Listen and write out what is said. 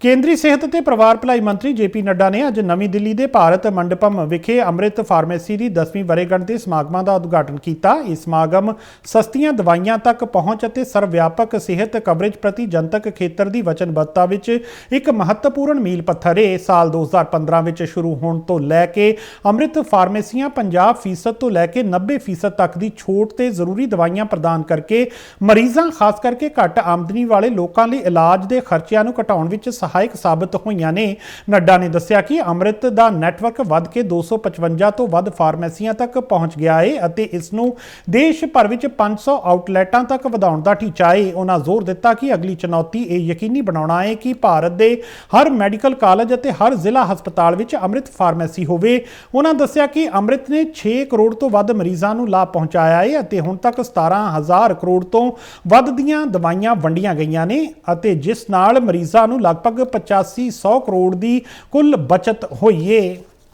ਕੇਂਦਰੀ ਸਿਹਤ ਅਤੇ ਪਰਿਵਾਰ ਭਲਾਈ ਮੰਤਰੀ ਜੇਪੀ ਨੱਡਾ ਨੇ ਅੱਜ ਨਵੀਂ ਦਿੱਲੀ ਦੇ ਭਾਰਤ ਮੰਡਪਮ ਵਿਖੇ ਅੰਮ੍ਰਿਤ ਫਾਰਮੇਸੀ ਦੀ 10ਵੀਂ ਵਰ੍ਹੇਗੰਢ ਦੇ ਸਮਾਗਮਾਂ ਦਾ ਉਦਘਾਟਨ ਕੀਤਾ। ਇਹ ਸਮਾਗਮ ਸਸਤੀਆਂ ਦਵਾਈਆਂ ਤੱਕ ਪਹੁੰਚ ਅਤੇ ਸਰਵਵਿਆਪਕ ਸਿਹਤ ਕਵਰੇਜ ਪ੍ਰਤੀ ਜਨਤਕ ਖੇਤਰ ਦੀ ਵਚਨਬੱਧਤਾ ਵਿੱਚ ਇੱਕ ਮਹੱਤਵਪੂਰਨ ਮੀਲ ਪੱਥਰ ਹੈ ਸਾਲ 2015 ਵਿੱਚ ਸ਼ੁਰੂ ਹੋਣ ਤੋਂ ਲੈ ਕੇ ਅੰਮ੍ਰਿਤ ਫਾਰਮੇਸੀਆਂ 50% ਤੋਂ ਲੈ ਕੇ 90% ਤੱਕ ਦੀ ਛੋਟ ਤੇ ਜ਼ਰੂਰੀ ਦਵਾਈਆਂ ਪ੍ਰਦਾਨ ਕਰਕੇ ਮਰੀਜ਼ਾਂ, ਖਾਸ ਕਰਕੇ ਘੱਟ ਆਮਦਨੀ ਵਾਲੇ ਲੋਕਾਂ ਲਈ ਇਲਾਜ ਦੇ ਖਰਚਿਆਂ ਨੂੰ ਘਟਾਉਣ ਵਿੱਚ ਸਹਾਇਕ ਸਾਬਤ ਹੋਈਆਂ ਨੇ। ਨੱਡਾ ਨੇ ਦੱਸਿਆ ਕਿ ਅੰਮ੍ਰਿਤ ਦਾ ਨੈਟਵਰਕ ਵੱਧ ਕੇ 255 ਤੋਂ ਵੱਧ ਫਾਰਮੇਸੀਆਂ ਤੱਕ ਪਹੁੰਚ ਗਿਆ ਹੈ ਅਤੇ ਇਸ ਨੂੰ ਦੇਸ਼ ਭਰ ਵਿੱਚ 500 ਆਊਟਲੈਟਾਂ ਤੱਕ ਵਧਾਉਣ ਦਾ ਟੀਚਾ ਹੈ ਉਹਨਾਂ ਜ਼ੋਰ ਦਿੱਤਾ ਕਿ ਅਗਲੀ ਚੁਣੌਤੀ ਇਹ ਯਕੀਨੀ ਬਣਾਉਣਾ ਹੈ ਕਿ ਭਾਰਤ ਦੇ ਹਰ ਮੈਡੀਕਲ ਕਾਲਜ ਅਤੇ ਹਰ ਜ਼ਿਲ੍ਹਾ ਹਸਪਤਾਲ ਵਿੱਚ ਅੰਮ੍ਰਿਤ ਫਾਰਮੇਸੀ ਹੋਵੇ। ਉਹਨਾਂ ਦੱਸਿਆ ਕਿ ਅੰਮ੍ਰਿਤ ਨੇ 6 ਕਰੋੜ ਤੋਂ ਵੱਧ ਮਰੀਜ਼ਾਂ ਨੂੰ ਲਾਭ ਪਹੁੰਚਾਇਆ ਹੈ ਅਤੇ ਹੁਣ ਤੱਕ 17000 ਕਰੋੜ ਤੋਂ ਵੱਧ ਦੀਆਂ ਦਵਾਈਆਂ ਵੰਡੀਆਂ ਗਈਆਂ ਨੇ ਅਤੇ ਜਿਸ ਨਾਲ ਮਰੀਜ਼ਾਂ ਨੂੰ ਲਗਭਗ ਲਗਭਗ 8500 ਕਰੋੜ ਦੀ ਕੁੱਲ ਬਚਤ ਹੋਈ ਏ।